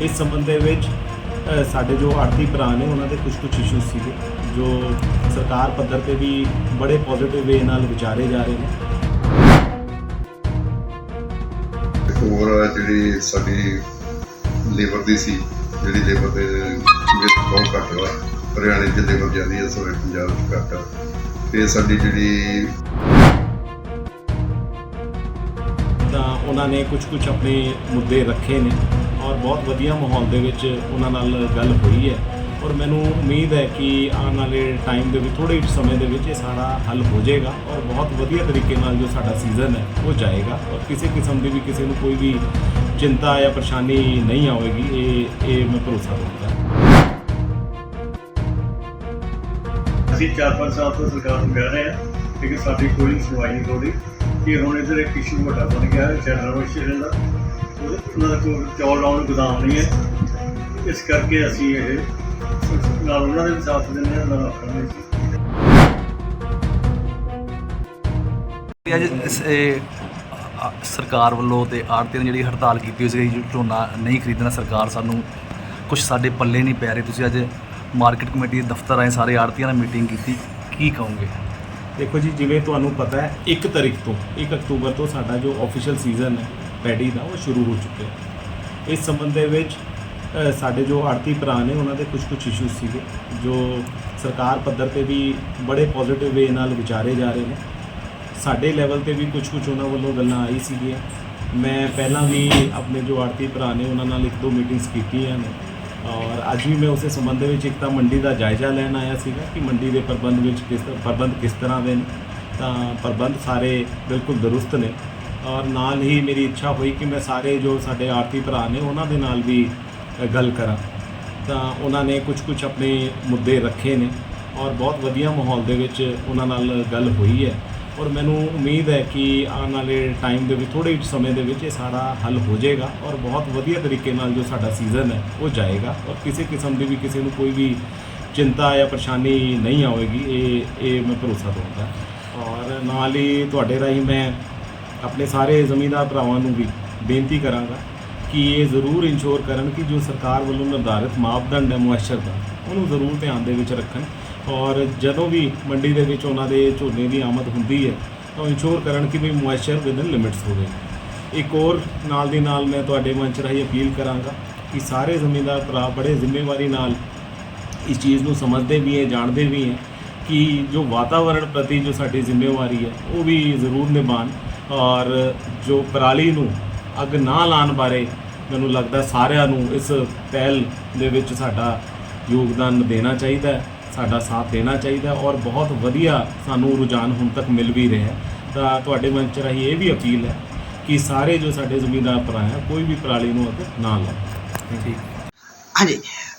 ਇਸ ਸੰਬੰਧ ਦੇ ਵਿੱਚ ਸਾਡੇ ਜੋ ਆੜਤੀ ਭਰਾ ਨੇ ਉਹਨਾਂ ਦੇ ਕੁਝ ਕੁਝ ਇਸ਼ੂ ਸੀਗੇ ਜੋ ਸਰਕਾਰ ਪੱਧਰ ਤੇ ਵੀ ਬੜੇ ਪੋਜ਼ਿਟਿਵ ਵੇ ਨਾਲ ਵਿਚਾਰੇ ਜਾ ਰਹੇ ਨੇ। ਹੋਰ ਜਿਹੜੀ ਸਾਡੀ ਲੇਬਰ ਦੀ ਸੀ ਜਿਹੜੀ ਲੇਬਰ ਦੇ ਵਿੱਚ ਬਹੁਤ ਘੱਟ ਵਾ ਹਰਿਆਣੇ 'ਚ ਲੇਬਰ ਜ਼ਿਆਦਾ ਹੈ ਸੋਰੇ ਪੰਜਾਬ 'ਚ ਘੱਟ ਤੇ ਸਾਡੀ ਜਿਹੜੀ ਤਾਂ ਉਹਨਾਂ ਨੇ ਕੁਝ ਕੁਝ ਆਪਣੇ ਮੁੱਦੇ ਰੱਖੇ ਨੇ। ਔਰ ਬਹੁਤ ਵਧੀਆ ਮਾਹੌਲ ਦੇ ਵਿੱਚ ਉਹਨਾਂ ਨਾਲ ਗੱਲ ਹੋਈ ਹੈ। ਔਰ ਮੈਨੂੰ ਉਮੀਦ ਹੈ ਕਿ ਆਉਣ ਵਾਲੇ ਟਾਈਮ ਦੇ ਵਿੱਚ ਥੋੜੇ ਸਮੇਂ ਦੇ ਵਿੱਚ ਇਹ ਸਾਰਾ ਹੱਲ ਹੋ ਜਾਏਗਾ ਔਰ ਬਹੁਤ ਵਧੀਆ ਤਰੀਕੇ ਨਾਲ ਜੋ ਸਾਡਾ ਸੀਜ਼ਨ ਹੈ, ਉਹ ਜਾਏਗਾ। ਔਰ ਕਿਸੇ ਕਿਸਮ ਦੀ ਵੀ ਕਿਸੇ ਨੂੰ ਕੋਈ ਵੀ ਚਿੰਤਾ ਜਾਂ ਪਰੇਸ਼ਾਨੀ ਨਹੀਂ ਆਵੇਗੀ, ਇਹ ਇਹ ਮੈਂ ਭਰੋਸਾ ਦਿੰਦਾ ਅਸੀਂ 4-5 ਸਾਲ ਤੋਂ ਸਰਕਾਰ ਨੂੰ ਕਹਿ ਰਹੇ ਹਾਂ ਕਿ ਸਾਡੀ ਕੋਈ ਸੁਣਵਾਈ ਨਹੀਂ ਹੋ ਰਹੀ, ਕਿ ਹੁਣ ਇੱਧਰ ਇੱਕ ਇਸ਼ੂ ਵੱਡਾ ਬਣ ਗਿਆ ਹੈ ਜਨਰਲ ਦਾ। ਉਹਨਾਂ ਦਾ ਕੋਈ ਚੌਲ ਲਾਉਣ ਨੂੰ ਗੋਦਾਮ ਨਹੀਂ ਹੈ। ਇਸ ਕਰਕੇ ਅਸੀਂ ਇਹ ਨਾਲ ਉਹਨਾਂ ਦੇ ਵੀ ਸਾਥ ਦਿੰਦੇ ਹਾਂ ਨਾਲ ਆਪਣਾ ਵੀ। ਤੇ ਅੱਜ ਇਸ, ਇਹ, ਸਰਕਾਰ ਵੱਲੋਂ ਤੇ ਆੜਤੀਆਂ ਨੇ ਜਿਹੜੀ ਹੜਤਾਲ ਕੀਤੀ ਹੋਈ ਸੀ ਝੋਨਾ ਨਹੀਂ ਖਰੀਦਣਾ ਸਰਕਾਰ ਸਾਨੂੰ ਕੁਝ ਸਾਡੇ ਪੱਲੇ ਨਹੀਂ ਪੈ ਰਹੇ। ਤੁਸੀਂ ਅੱਜ ਮਾਰਕੀਟ ਕਮੇਟੀ ਦੇ ਦਫ਼ਤਰ ਆਏ ਸਾਰੇ ਆੜਤੀਆਂ ਨਾਲ ਮੀਟਿੰਗ ਕੀਤੀ। ਕੀ ਕਹੋਗੇ? ਦੇਖੋ ਜੀ ਜਿਵੇਂ ਤੁਹਾਨੂੰ ਪਤਾ ਹੈ 1 ਤਰੀਕ ਤੋਂ 1 ਅਕਤੂਬਰ ਤੋਂ ਸਾਡਾ ਜੋ ਆਫੀਸ਼ੀਅਲ ਸੀਜ਼ਨ ਹੈ ਪੈਡੀ ਦਾ ਉਹ ਸ਼ੁਰੂ ਹੋ ਚੁੱਕਿਆ ਇਸ ਸੰਬੰਧ ਦੇ ਵਿੱਚ ਸਾਡੇ ਜੋ ਆੜਤੀ ਭਰਾ ਨੇ, ਉਹਨਾਂ ਦੇ ਕੁਝ ਕੁਝ ਇਸ਼ੂ ਸੀਗੇ, ਜੋ ਸਰਕਾਰ ਪੱਧਰ ਤੇ ਵੀ ਬੜੇ ਪੋਜ਼ਿਟਿਵ ਵੇ ਨਾਲ ਵਿਚਾਰੇ ਜਾ ਰਹੇ ਨੇ। ਸਾਡੇ ਲੈਵਲ ਤੇ ਵੀ ਕੁਝ ਕੁਝ ਉਹਨਾਂ ਵੱਲੋਂ ਗੱਲਾਂ ਆਈ ਸੀਗੀਆਂ। ਮੈਂ ਪਹਿਲਾਂ ਵੀ ਆਪਣੇ ਜੋ ਆੜਤੀ ਭਰਾ ਨੇ, ਉਹਨਾਂ ਨਾਲ ਇੱਕ ਦੋ ਮੀਟਿੰਗਸ ਕੀਤੀਆਂ ਨੇ। ਔਰ ਅੱਜ ਵੀ ਮੈਂ ਉਸੇ ਸੰਬੰਧ ਵਿੱਚ ਇੱਕ ਤਾਂ ਮੰਡੀ ਦਾ ਜਾਇਜ਼ਾ ਲੈਣ ਆਇਆ ਸੀਗਾ ਕਿ ਮੰਡੀ ਦੇ ਪ੍ਰਬੰਧ ਵਿੱਚ ਕਿਸ ਪ੍ਰਬੰਧ ਕਿਸ ਤਰ੍ਹਾਂ ਦੇ ਨੇ। ਤਾਂ ਪ੍ਰਬੰਧ ਸਾਰੇ ਬਿਲਕੁਲ ਦਰੁਸਤ ਨੇ। ਔਰ ਨਾਲ ਹੀ ਮੇਰੀ ਇੱਛਾ ਹੋਈ ਕਿ ਮੈਂ ਸਾਰੇ ਜੋ ਸਾਡੇ ਆਰਤੀ ਭਰਾ ਨੇ ਉਹਨਾਂ ਦੇ ਨਾਲ ਵੀ ਗੱਲ ਕਰਾਂ। ਤਾਂ ਉਹਨਾਂ ਨੇ ਕੁਝ ਕੁਝ ਆਪਣੇ ਮੁੱਦੇ ਰੱਖੇ ਨੇ ਔਰ ਬਹੁਤ ਵਧੀਆ ਮਾਹੌਲ ਦੇ ਵਿੱਚ ਉਹਨਾਂ ਨਾਲ ਗੱਲ ਹੋਈ ਹੈ। ਔਰ ਮੈਨੂੰ ਉਮੀਦ ਹੈ ਕਿ ਆਉਣ ਵਾਲੇ ਟਾਈਮ ਦੇ ਵਿੱਚ ਥੋੜੇ ਸਮੇਂ ਦੇ ਵਿੱਚ ਇਹ ਸਾਰਾ ਹੱਲ ਹੋ ਜਾਏਗਾ ਔਰ ਬਹੁਤ ਵਧੀਆ ਤਰੀਕੇ ਨਾਲ ਜੋ ਸਾਡਾ ਸੀਜ਼ਨ ਹੈ, ਉਹ ਜਾਏਗਾ ਔਰ ਕਿਸੇ ਕਿਸਮ ਦੀ ਵੀ ਕਿਸੇ ਨੂੰ ਕੋਈ ਵੀ ਚਿੰਤਾ ਜਾਂ ਪਰੇਸ਼ਾਨੀ ਨਹੀਂ ਆਵੇਗੀ, ਇਹ ਇਹ ਮੈਂ ਭਰੋਸਾ ਦਊਂਗਾ ਔਰ ਨਾਲ ਹੀ ਤੁਹਾਡੇ ਰਾਹੀਂ ਮੈਂ ਆਪਣੇ ਸਾਰੇ ਜ਼ਮੀਂਦਾਰ ਭਰਾਵਾਂ ਨੂੰ ਵੀ ਬੇਨਤੀ ਕਰਾਂਗਾ ਕਿ ਇਹ ਜ਼ਰੂਰ ਇੰਸ਼ੋਰ ਕਰਨ ਕਿ ਜੋ ਸਰਕਾਰ ਵੱਲੋਂ ਨਿਰਧਾਰਿਤ ਮਾਪਦੰਡ ਹੈ ਮੁਆਸ਼ਰ ਦਾ, ਉਹਨੂੰ ਜ਼ਰੂਰ ਧਿਆਨ ਦੇ ਵਿੱਚ ਰੱਖਣ ਔਰ ਜਦੋਂ ਵੀ ਮੰਡੀ ਦੇ ਵਿੱਚ ਉਹਨਾਂ ਦੇ ਝੋਨੇ ਦੀ ਆਮਦ ਹੁੰਦੀ ਹੈ, ਤਾਂ ਇੰਸ਼ੋਰ ਕਰਨ ਕਿ ਵੀ ਮੁਆਸ਼ਰ ਵਿਦਨ ਲਿਮਿਟਸ ਹੋਵੇ ਇੱਕ ਹੋਰ ਨਾਲ ਦੀ ਨਾਲ ਮੈਂ ਤੁਹਾਡੇ ਮੰਚ ਰਾਹੀਂ ਅਪੀਲ ਕਰਾਂਗਾ ਕਿ ਸਾਰੇ ਜ਼ਮੀਂਦਾਰ ਭਰਾ ਬੜੇ ਜ਼ਿੰਮੇਵਾਰੀ ਨਾਲ ਇਸ ਚੀਜ਼ ਨੂੰ ਸਮਝਦੇ ਵੀ ਹੈ, ਜਾਣਦੇ ਵੀ ਹੈ ਕਿ ਜੋ ਵਾਤਾਵਰਣ ਪ੍ਰਤੀ ਜੋ ਸਾਡੀ ਜ਼ਿੰਮੇਵਾਰੀ ਹੈ, ਉਹ ਵੀ ਜ਼ਰੂਰ ਨਿਭਾਣ ਔਰ ਜੋ ਪਰਾਲੀ ਨੂੰ ਅੱਗ ਨਾ ਲਾਉਣ ਬਾਰੇ ਮੈਨੂੰ ਲੱਗਦਾ ਸਾਰਿਆਂ ਨੂੰ ਇਸ ਪਹਿਲ ਦੇ ਵਿੱਚ ਸਾਡਾ ਯੋਗਦਾਨ ਦੇਣਾ ਚਾਹੀਦਾ ਹੈ ਸਾਡਾ ਸਾਥ ਦੇਣਾ ਚਾਹੀਦਾ ਹੈ ਔਰ ਬਹੁਤ ਵਧੀਆ ਸਾਨੂੰ ਰੁਝਾਨ ਹੁਣ ਤੱਕ ਮਿਲ ਵੀ ਰਿਹਾ ਹੈ। ਤਾਂ ਤੁਹਾਡੇ ਮੰਚ ਰਾਹੀਂ ਇਹ ਵੀ ਅਪੀਲ ਹੈ ਕਿ ਸਾਰੇ ਜੋ ਸਾਡੇ ਜ਼ਮੀਂਦਾਰ ਭਰਾ ਹੈ ਕੋਈ ਵੀ ਪਰਾਲੀ ਨੂੰ ਅੱਗ ਨਾ ਲਾਏ ਠੀਕ ਹਾਂਜੀ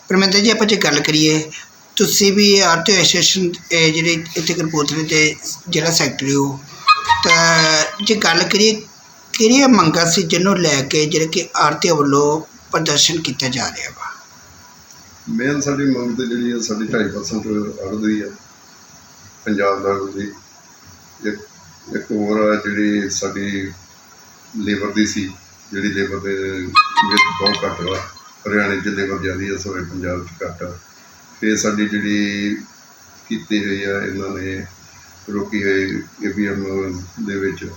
ਪਰਮਿੰਦਰ ਜੀ ਆਪਾਂ ਜੇ ਗੱਲ ਕਰੀਏ ਤੁਸੀਂ ਵੀ ਆਰਟੀ ਐਸੋਸੀਏਸ਼ਨ ਜਿਹੜੇ ਇੱਥੇ ਕਪੂਰਥਲੇ ਦੇ ਜਿਹੜਾ ਸੈਕਟਰੀ ਹੋ ਤਾਂ ਜੇ ਗੱਲ ਕਰੀਏ, ਕਿਹੜੀਆਂ ਮੰਗਾਂ ਸੀ ਜਿਹਨੂੰ ਲੈ ਕੇ ਜਿਹੜੇ ਕਿ ਆੜਤੀਆਂ ਵੱਲੋਂ ਪ੍ਰਦਰਸ਼ਨ ਕੀਤਾ ਜਾ ਰਿਹਾ ਵਾ? ਮੇਨ ਸਾਡੀ ਮੰਗ ਤੇ ਜਿਹੜੀ ਹੈ ਸਾਡੀ 2.5% ਅੜਦੀ ਹੈ ਪੰਜਾਬ ਦਾ ਦੀ ਇੱਕ ਇੱਕ ਹੋਰ ਆ ਜਿਹੜੀ ਸਾਡੀ ਲੇਬਰ ਦੀ ਸੀ, ਜਿਹੜੀ ਲੇਬਰ ਦੇ ਵਿੱਚ ਬਹੁਤ ਘੱਟ ਵਾ। ਹਰਿਆਣੇ 'ਚ ਲੇਬਰ ਜ਼ਿਆਦਾ ਹੈ ਸੋਰੇ ਪੰਜਾਬ 'ਚ ਘੱਟ ਆ। ਫਿਰ ਸਾਡੀ ਜਿਹੜੀ ਕੀਤੀ ਹੋਈ ਆ, ਇਹਨਾਂ ਨੇ ਰੋਕੀ ਹੋਈ ਏਪੀਐਮ ਦੇ ਵਿੱਚ।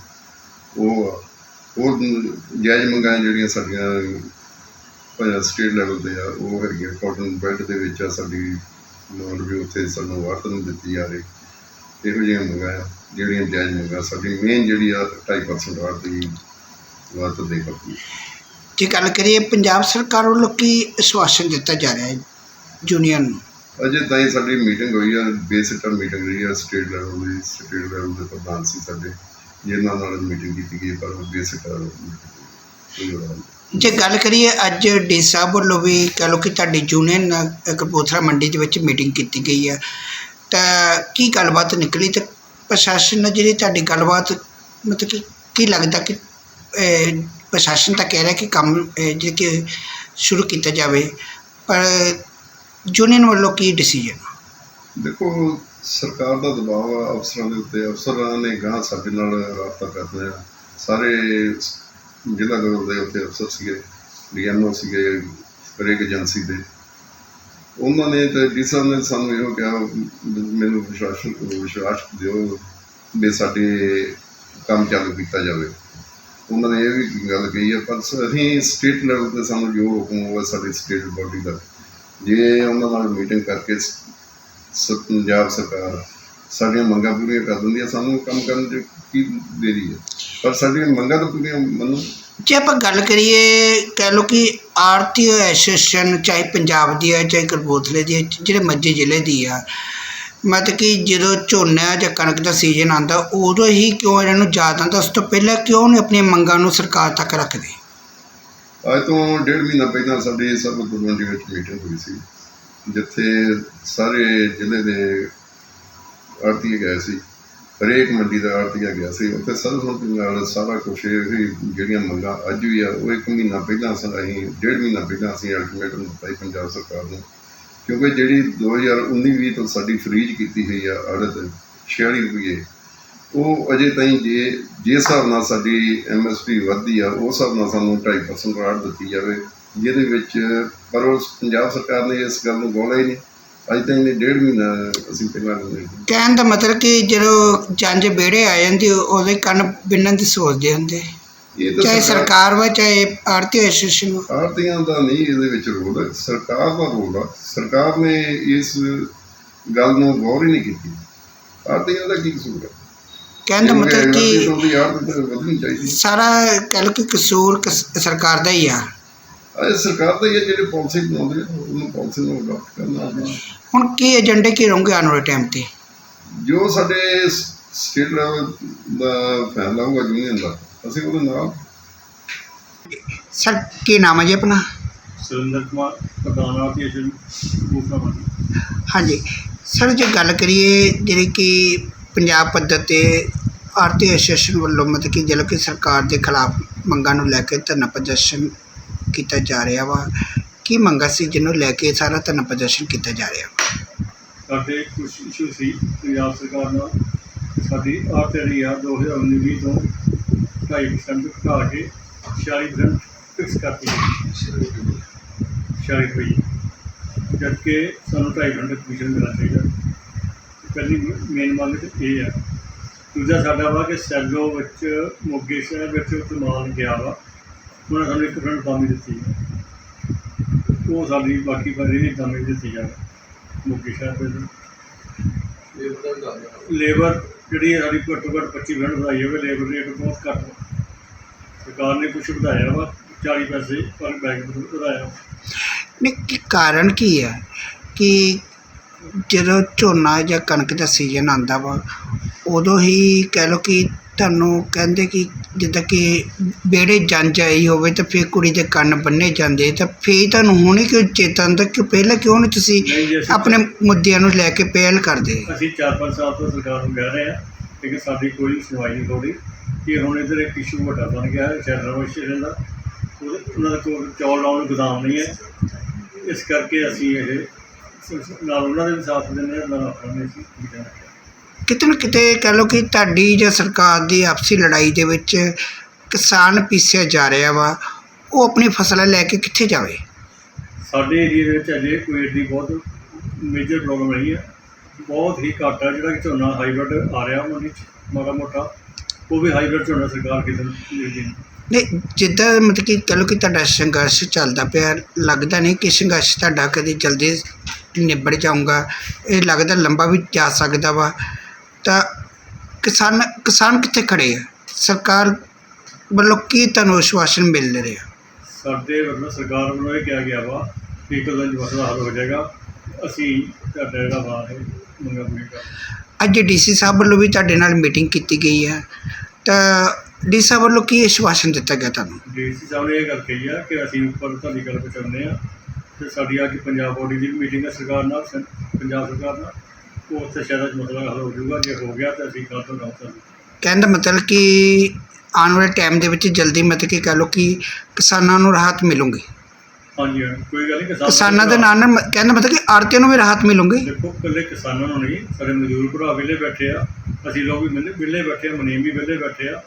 ਉਹ ਆ। ਉਹ ਜਾਇਜ਼ ਮੰਗਾਂ ਜਿਹੜੀਆਂ ਸਾਡੀਆਂ ਭਾਵੇਂ ਸਟੇਟ ਲੈਵਲ ਤੇ ਆ, ਉਹ ਹੈਗੀਆਂ। ਕਾਟਨ ਬੈਲਟ ਦੇ ਵਿੱਚ ਆ ਸਾਡੀ ਨੋਟ ਵੀ ਉੱਥੇ ਸਾਨੂੰ ਵਾਰਤ ਨੂੰ ਦਿੱਤੀ ਜਾ ਰਹੀ ਇਹੋ ਜਿਹੀਆਂ ਮੰਗਾਂ ਜਿਹੜੀਆਂ ਜਾਇਜ਼ ਮੰਗਾਂ। ਸਾਡੀ ਮੇਨ ਜਿਹੜੀ ਆ 2.5% ਵਾਰ ਦੀ ਵਰਤ ਦੇ ਕਰਦੀ ਜੇ ਗੱਲ ਕਰੀਏ, ਪੰਜਾਬ ਸਰਕਾਰ ਵੱਲੋਂ ਕੀ ਆਸ਼ਵਾਸਨ ਦਿੱਤਾ ਜਾ ਰਿਹਾ ਹੈ ਯੂਨੀਅਨ ਨੂੰ? ਅਜੇ ਤਾਈਂ ਸਾਡੀ ਮੀਟਿੰਗ ਹੋਈ ਆ ਬੇਸਿਕ ਮੀਟਿੰਗ ਰਹੀ ਆ ਸਟੇਟ ਲੈਵਲ ਦੀ ਸਟੇਟ ਲੈਵਲ ਦੇ ਪ੍ਰਧਾਨ ਸੀ ਸਾਡੇ। ਜਿਨ੍ਹਾਂ ਨਾਲ ਮੀਟਿੰਗ ਕੀਤੀ ਗਈ, ਪਰ ਬੇਸਿਕ ਜੇ ਗੱਲ ਕਰੀਏ ਅੱਜ ਡੀ ਸਾਹਿਬ ਵੱਲੋਂ ਵੀ, ਕਹ ਲਓ ਕਿ ਤੁਹਾਡੀ ਯੂਨੀਅਨ ਕਪੂਰਥਲਾ ਮੰਡੀ ਦੇ ਵਿੱਚ ਮੀਟਿੰਗ ਕੀਤੀ ਗਈ ਹੈ ਤਾਂ ਕੀ ਗੱਲਬਾਤ ਨਿਕਲੀ ਤੇ ਪ੍ਰਸ਼ਾਸਨ ਨਾਲ ਜਿਹੜੀ ਤੁਹਾਡੀ ਗੱਲਬਾਤ, ਮਤਲਬ ਕਿ ਕੀ ਲੱਗਦਾ ਕਿ ਪ੍ਰਸ਼ਾਸਨ ਤਾਂ ਕਹਿ ਰਿਹਾ ਕਿ ਕੰਮ ਜੇ ਕਿ ਸ਼ੁਰੂ ਕੀਤਾ ਜਾਵੇ, ਪਰ ਯੂਨੀਅਨ ਵੱਲੋਂ ਕੀ ਡਿਸੀਜਨ ਦੇਖੋ, ਸਰਕਾਰ ਦਾ ਦਬਾਅ ਆ ਅਫਸਰਾਂ ਦੇ ਉੱਤੇ। ਅਫਸਰਾਂ ਨੇ ਗਾਂ ਸਾਡੇ ਨਾਲ ਰਾਬਤਾ ਕਰਦੇ ਆ ਸਾਰੇ ਜ਼ਿਲ੍ਹਾ ਲੈਵਲ ਦੇ ਉੱਤੇ ਅਫਸਰ ਸੀਗੇ, ਡੀਐਮਓ ਸੀਗੇ, ਹਰੇਕ ਏਜੰਸੀ ਦੇ। ਉਹਨਾਂ ਨੇ ਤੇ ਡੀ ਸਾਹਿਬ ਨੇ ਸਾਨੂੰ ਇਹੋ ਕਿਹਾ, ਮੈਨੂੰ ਵਿਸ਼ਵਾਸ ਵਿਸ਼ਵਾਸ ਦਿਓ ਵੀ ਸਾਡੇ ਕੰਮ ਚਾਲੂ ਕੀਤਾ ਜਾਵੇ। ਉਹਨਾਂ ਨੇ ਇਹ ਵੀ ਗੱਲ ਕਹੀ ਹੈ, ਪਰ ਅਸੀਂ ਸਟੇਟ ਲੈਵਲ ਤੇ ਸਾਨੂੰ ਜੋ ਹੁਕਮ ਹੋਵੇ, ਸਾਡੀ ਸਟੇਟ ਬੋਡੀ ਦਾ ਜੇ ਉਹਨਾਂ ਨਾਲ ਮੀਟਿੰਗ ਕਰਕੇ ਪੰਜਾਬ ਸਰਕਾਰ ਸਾਡੀਆਂ ਮੰਗਾਂ ਪੂਰੀਆਂ ਕਰ ਦਿੰਦੀ ਹੈ ਸਾਨੂੰ ਕੰਮ ਕਰਨ ਦੀ ਕੀ ਦੇਰੀ ਹੈ ਪਰ ਸਾਡੀਆਂ ਮੰਗਾਂ ਤਾਂ ਪੂਰੀਆਂ ਮੰਨੋ। ਜੇ ਆਪਾਂ ਗੱਲ ਕਰੀਏ, ਕਹਿ ਲਓ ਕਿ ਆਰਤੀ ਐਸੋਸੀਏਸ਼ਨ ਚਾਹੇ ਪੰਜਾਬ ਦੀ ਹੈ ਚਾਹੇ ਕਪੂਰਥਲੇ ਦੀ ਹੈ ਜਿਹੜੇ ਮੱਝੇ ਜ਼ਿਲ੍ਹੇ ਦੀ ਆ, ਮਤਲਬ ਕਿ ਜਦੋਂ ਝੋਨਾ ਜਾਂ ਕਣਕ ਦਾ ਸੀਜ਼ਨ ਆਉਂਦਾ, ਉਦੋਂ ਹੀ ਕਿਉਂ ਇਹਨਾਂ ਨੂੰ ਯਾਦ ਆਉਂਦਾ ਉਸ ਤੋਂ ਪਹਿਲਾਂ ਕਿਉਂ ਨਹੀਂ ਆਪਣੀਆਂ ਮੰਗਾਂ ਨੂੰ ਸਰਕਾਰ ਤੱਕ ਰੱਖਦੇ? ਅੱਜ ਤੋਂ ਡੇਢ ਮਹੀਨਾ ਪਹਿਲਾਂ ਸਾਡੀ ਸਰਬਤ ਮੰਡੀ ਵਿੱਚ ਮੀਟਿੰਗ ਹੋਈ ਸੀ, ਜਿੱਥੇ ਸਾਰੇ ਜ਼ਿਲ੍ਹੇ ਦੇ ਆਰਤੀਏ ਗਏ ਸੀ, ਹਰੇਕ ਮੰਡੀ ਦਾ ਆਰਤੀਆ ਗਿਆ ਸੀ, ਉੱਥੇ ਸਰਬਸੰਮਤੀ ਨਾਲ ਸਾਰਾ ਕੁਛ ਇਹ ਜਿਹੜੀਆਂ ਮੰਗਾਂ ਅੱਜ ਵੀ ਆ, ਉਹ ਇੱਕ ਮਹੀਨਾ ਪਹਿਲਾਂ ਸ- ਅਸੀਂ ਡੇਢ ਮਹੀਨਾ ਪਹਿਲਾਂ ਅਸੀਂ ਅਲਟੀਮੇਟਮ ਦਿੱਤਾ ਸੀ ਪੰਜਾਬ ਸਰਕਾਰ ਨੂੰ, ਕਿਉਂਕਿ ਜਿਹੜੀ 2019-20 ਤੋਂ ਸਾਡੀ ਫਰੀਜ ਕੀਤੀ ਹੋਈ ਆ ਅੜਤ 46 ਰੁਪਏ ਉਹ ਅਜੇ ਤਾਈਂ ਜੇ ਜੇ ਹਿਸਾਬ ਨਾਲ ਸਾਡੀ ਐਮਐਸਪੀ ਵਧਦੀ ਆ ਉਸ ਹਿਸਾਬ ਨਾਲ ਸਾਨੂੰ 2.5% ਰਾਹਤ ਦਿੱਤੀ ਜਾਵੇ ਜਿਹਦੇ ਵਿੱਚ ਪਰ ਉਸ ਪੰਜਾਬ ਸਰਕਾਰ ਨੇ ਇਸ ਗੱਲ ਨੂੰ ਗੌਲਾ ਹੀ ਨਹੀਂ। ਅੱਜ ਤਾਈਂ ਨੇ ਡੇਢ ਮਹੀਨਾ ਅਸੀਂ ਪਹਿਲਾਂ ਨਹੀਂ। ਕਹਿਣ ਦਾ ਮਤਲਬ ਕਿ ਜਦੋਂ ਜੰਜ ਵਿਹੜੇ ਆ ਜਾਂਦੀ ਉਹਦੇ ਕੰਨ ਬਿੰਨਣ ਦੀ ਸੋਚਦੇ ਹੁੰਦੇ। ਇਹ ਤਾਂ ਚਾਹੇ ਸਰਕਾਰ ਵਾ ਚਾਹੇ ਆਰਤੀ ਐਸੋਸੀਏਸ਼ਨ ਆਰਤੀਆਂ ਦਾ ਨਹੀਂ ਇਹਦੇ ਵਿੱਚ ਰੋਲ ਸਰਕਾਰ ਦਾ ਰੋਲ ਆ। ਸਰਕਾਰ ਨੇ ਇਸ ਗੱਲ ਨੂੰ ਗੌਰ ਹੀ ਨਹੀਂ ਕੀਤੀ। ਆਰਤੀਆਂ ਦਾ ਕੀ ਕਸੂਰ ਹੈ ਕਹਿਣ ਦਾ ਮਤਲਬ ਕਿ ਸਾਰਾ ਕਹਿ ਲਓ ਕਿ ਕਸੂਰ ਕਸ- ਸਰਕਾਰ ਦਾ ਹੀ ਆ। ਅਜੇ ਸਰਕਾਰ ਦਾ ਹੀ ਹੈ ਜਿਹੜੇ ਪਾਲਿਸੀ ਬਣਾਉਂਦੇ ਆ ਉਹਨੂੰ ਪਾਲਿਸੀ ਨੂੰ ਅਡਾਪਟ ਕਰਨਾ ਹੁਣ ਕੀ ਏਜੰਡੇ ਕੀ ਰਹੋਗੇ ਆਉਣ ਵਾਲੇ ਟਾਈਮ ਤੇ? ਜੋ ਸਾਡੇ ਸਟੇਟ ਲੈਵਲ ਦਾ ਫੈਸਲਾ ਹੋਊਗਾ ਯੂਨੀਅਨ ਦਾ ਅਸੀਂ ਉਹਦੇ ਨਾਲ। ਸਰ ਕੀ ਨਾਮ ਹੈ ਜੀ ਆਪਣਾ? ਸੁਰਿੰਦਰ ਕੁਮਾਰ ਪ੍ਰਧਾਨ ਦੂਸਰਾ ਮੰਡੀ ਹਾਂਜੀ। ਸਰ ਜੇ ਗੱਲ ਕਰੀਏ ਜਿਹੜੀ ਕਿ ਪੰਜਾਬ ਪੱਧਰ ਤੇ ਆਰਤੀ ਐਸੋਸੀਏਸ਼ਨ ਵੱਲੋਂ ਮਤਲਬ ਕਿ ਜਿਹੜਾ ਕਿ ਸਰਕਾਰ ਦੇ ਖਿਲਾਫ ਮੰਗਾਂ ਨੂੰ ਲੈ ਕੇ ਧਰਨਾ ਪ੍ਰਦਰਸ਼ਨ ਕੀਤਾ ਜਾ ਰਿਹਾ ਵਾ। ਕੀ ਮੰਗਾਂ ਸੀ ਜਿਹਨੂੰ ਲੈ ਕੇ ਸਾਰਾ ਧਰਨਾ ਪ੍ਰਦਰਸ਼ਨ ਕੀਤਾ ਜਾ ਰਿਹਾ? ਸਾਡੇ ਕੁਝ ਇਸ਼ੂ ਸੀ ਪੰਜਾਬ ਸਰਕਾਰ ਨਾਲ। ਸਾਡੀ ਆਹ ਜਿਹੜੀ ਆ 2019 ਤੋਂ 2.5% ਘਟਾ ਕੇ 46% ਫਿਕਸ ਕਰਤੀ ਹੈ 46 ਰੁਪਏ। ਜਦ ਕਿ ਸਾਨੂੰ 2.5% ਕਮਿਸ਼ਨ ਮਿਲਣਾ ਚਾਹੀਦਾ। ਪਹਿਲੀ ਮੇਨ ਮੰਗ ਤਾਂ ਇਹ ਆ। ਦੂਜਾ ਸਾਡਾ ਵਾ ਕਿ ਸੈਲੋ ਵਿੱਚ ਮੋਗੇ ਸ਼ਹਿਰ ਵਿੱਚ ਸਮਾਨ ਗਿਆ ਵਾ। ਉਹਨਾਂ ਸਾਨੂੰ ਇੱਕ ਫਰੰਟ ਕਾਮੀ ਦਿੱਤੀ। ਹੈ ਉਹ ਸਾਡੀ ਬਾਕੀ ਬਾਰੇ ਨਹੀਂ ਕਾਮੀ ਦਿੱਤੀ ਜਾਵੇ ਮੋਗੇ ਸ਼ਹਿਰ ਵਿੱਚ। ਲੇਬਰ ਜਿਹੜੀ ਹੈ ਸਾਡੀ ਘੱਟੋ ਘੱਟ 25 ਮਿੰਟ ਵਧਾਈ ਹੋਵੇ, ਲੇਬਰ ਰੇਟ ਬਹੁਤ ਘੱਟ ਵਾ। ਸਰਕਾਰ ਨੇ ਕੁਛ ਵਧਾਇਆ ਵਾ 40 ਪੈਸੇ ਪਰ ਬੈਂਕ ਨੂੰ ਵਧਾਇਆ। ਨਹੀਂ, ਕੀ ਕਾਰਨ ਕੀ ਹੈ ਕਿ ਜਦੋਂ ਝੋਨਾ ਜਾਂ ਕਣਕ ਦਾ ਸੀਜ਼ਨ ਆਉਂਦਾ ਵਾ ਉਦੋਂ ਹੀ ਕਹਿ ਲਓ ਕਿ ਤੁਹਾਨੂੰ ਕਹਿੰਦੇ ਕਿ ਜਿੱਦਾਂ ਕਿ ਬੇੜੇ ਜੰਜ ਆਈ ਹੋਵੇ ਤਾਂ ਫਿਰ ਕੁੜੀ ਦੇ ਕੰਨ ਬੰਨੇ ਜਾਂਦੇ ਤਾਂ ਫਿਰ ਤੁਹਾਨੂੰ ਹੁਣੇ ਕਿਉਂ ਚੇਤਾ ਆਉਂਦਾ ਕਿ ਪਹਿਲਾਂ ਕਿਉਂ ਨਹੀਂ ਤੁਸੀਂ ਨਹੀਂ ਜੀ ਅਸੀਂ ਆਪਣੇ ਮੁੱਦਿਆਂ ਨੂੰ ਲੈ ਕੇ ਪਹਿਲ ਕਰਦੇ? ਅਸੀਂ 4-5 ਸਾਲ ਤੋਂ ਸਰਕਾਰ ਨੂੰ ਕਹਿ ਰਹੇ ਹਾਂ ਲੇਕਿਨ ਸਾਡੀ ਕੋਈ ਸੁਣਵਾਈ ਨਹੀਂ ਹੋ ਰਹੀ ਕਿ ਹੁਣ ਇੱਧਰ ਇੱਕ ਇਸ਼ੂ ਵੱਡਾ ਬਣ ਗਿਆ ਹੈ ਸ਼ਹਿਰਾਂ ਦਾ ਉਹਦੇ- ਉਹਨਾਂ ਦਾ ਕੋਈ ਚੌਲ ਲਾਉਣ ਨੂੰ ਗੋਦਾਮ ਨਹੀਂ ਹੈ। ਇਸ ਕਰਕੇ ਅਸੀਂ ਇਹ ਨਾਲ ਉਹਨਾਂ ਦੇ ਵੀ ਸਾਥ ਦਿੰਦੇ ਹਾਂ ਨਾਲ ਆਪਣਾ ਵੀ ਅਸੀਂ ਵੀ ਦੇਣਾ। ਕਿਤੇ ਨਾ ਕਿਤੇ ਕਹਿ ਲਓ ਕਿ ਤੁਹਾਡੀ ਜਾਂ ਸਰਕਾਰ ਦੀ ਆਪਸੀ ਲੜਾਈ ਦੇ ਵਿੱਚ ਕਿਸਾਨ ਪੀਸਿਆ ਜਾ ਰਿਹਾ ਵਾ ਉਹ ਆਪਣੀ ਫਸਲਾਂ ਲੈ ਕੇ ਕਿੱਥੇ ਜਾਵੇ? ਸਾਡੇ ਏਰੀਆ ਦੇ ਵਿੱਚ ਅਜੇ ਕੋਈ ਏਡੀ ਬਹੁਤ ਮੇਜਰ ਪ੍ਰੋਬਲਮ ਨਹੀਂ ਹੈ ਬਹੁਤ ਹੀ ਘੱਟ ਜਿਹੜਾ ਕਿ ਝੋਨਾ ਹਾਈਬ੍ਰਿਡ ਆ ਰਿਹਾ ਮੰਡੀ 'ਚ ਮਾੜਾ ਮੋਟਾ। ਉਹ ਵੀ ਹਾਈਬ੍ਰਿਡ ਝੋਨਾ ਸਰਕਾਰ ਕਿਸੇ ਨੂੰ ਦੇ ਨਹੀਂ ਜਿੱਦਾਂ ਮਤਲਬ ਕਿ ਕਹਿ ਲਓ ਕਿ ਤੁਹਾਡਾ ਸੰਘਰਸ਼ ਚੱਲਦਾ ਪਿਆ ਲੱਗਦਾ ਨਹੀਂ ਕਿ ਸੰਘਰਸ਼ ਤੁਹਾਡਾ ਕਦੇ ਜਲਦੀ ਨਿਬੜ ਜਾਊਗਾ। ਇਹ ਲੱਗਦਾ ਲੰਬਾ ਵੀ ਜਾ ਸਕਦਾ ਵਾ। ਤਾਂ ਕਿਸਾਨ ਕਿਸਾਨ ਕਿੱਥੇ ਖੜੇ ਆ? ਸਰਕਾਰ ਵੱਲੋਂ ਕੀ ਤੁਹਾਨੂੰ ਆਸ਼ਵਾਸਨ ਮਿਲ ਰਿਹਾ ਸਾਡੇ ਵੱਲੋਂ ਸਰਕਾਰ ਵੱਲੋਂ ਇਹ ਕਿਹਾ ਗਿਆ ਵਾ ਕਿ 'ਚ ਮਸਲਾ ਹੱਲ ਹੋ ਜਾਏਗਾ। ਅਸੀਂ ਤੁਹਾਡਾ ਜਿਹੜਾ ਵਾ ਇਹ ਮੰਗਾ ਪੂਰੀ ਅੱਜ ਡੀਸੀ ਸਾਹਿਬ ਵੱਲੋਂ ਵੀ ਤੁਹਾਡੇ ਨਾਲ ਮੀਟਿੰਗ ਕੀਤੀ ਗਈ ਹੈ ਤਾਂ ਡੀ ਸਾਹਿਬ ਵੱਲੋਂ ਕੀ ਆਸ਼ਵਾਸਨ ਦਿੱਤਾ ਗਿਆ ਤੁਹਾਨੂੰ? ਡੀਸੀ ਸਾਹਿਬ ਨੇ ਇਹ ਗੱਲ ਕਹੀ ਆ ਕਿ ਅਸੀਂ ਉੱਪਰ ਤੁਹਾਡੀ ਗੱਲ ਪਹੁੰਚਾਉਂਦੇ ਆ। ਤੇ ਸਾਡੀ ਅੱਜ ਪੰਜਾਬ ਬੋਡੀ ਦੀ ਮੀਟਿੰਗ ਹੈ ਸਰਕਾਰ ਨਾਲ ਪੰਜਾਬ ਸਰਕਾਰ ਨਾਲ। ਉਹ ਉੱਥੇ ਸ਼ਾਇਦ ਅੱਜ ਮਸਲਾ ਹੱਲ ਹੋ ਜਾਊਗਾ। ਜੇ ਹੋ ਗਿਆ ਤਾਂ ਅਸੀਂ ਕੱਲ੍ਹ ਤੋਂ ਕਹਿਣ ਦਾ ਮਤਲਬ ਕਿ ਆਉਣ ਵਾਲੇ ਟਾਈਮ ਦੇ ਵਿੱਚ ਜਲਦੀ ਮਤਲਬ ਕਿ ਕਹਿ ਲਓ ਕਿ ਕਿਸਾਨਾਂ ਨੂੰ ਰਾਹਤ ਮਿਲੂਗੀ। ਹਾਂਜੀ ਕੋਈ ਗੱਲ ਨਹੀਂ ਕਿਸਾਨ ਕਿਸਾਨਾਂ ਦੇ ਨਾਲ ਨਾਲ ਮ- ਮਤਲਬ ਕਿ ਆੜਤੀਆਂ ਨੂੰ ਵੀ ਰਾਹਤ ਮਿਲੂਗੀ। ਦੇਖੋ ਇਕੱਲੇ ਕਿਸਾਨਾਂ ਨੂੰ ਨਹੀਂ ਸਾਰੇ ਮਜ਼ਦੂਰ ਭਰਾ ਵਿਹਲੇ ਬੈਠੇ ਆ। ਅਸੀਂ ਲੋਕ ਵੀ ਵਿਹਲੇ ਵਿਹਲੇ ਬੈਠੇ ਆ ਮਨੀਮ ਵੀ ਵਿਹਲੇ ਬੈਠੇ ਆ।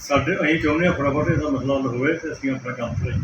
ਸਾਡੇ ਅਸੀਂ ਚਾਹੁੰਦੇ ਆ ਫਟਾਫਟ ਇਹਦਾ ਮਸਲਾ ਹੱਲ ਹੋਵੇ ਤੇ ਅਸੀਂ ਆਪਣਾ ਕੰਮ ਕਰਾਈਏ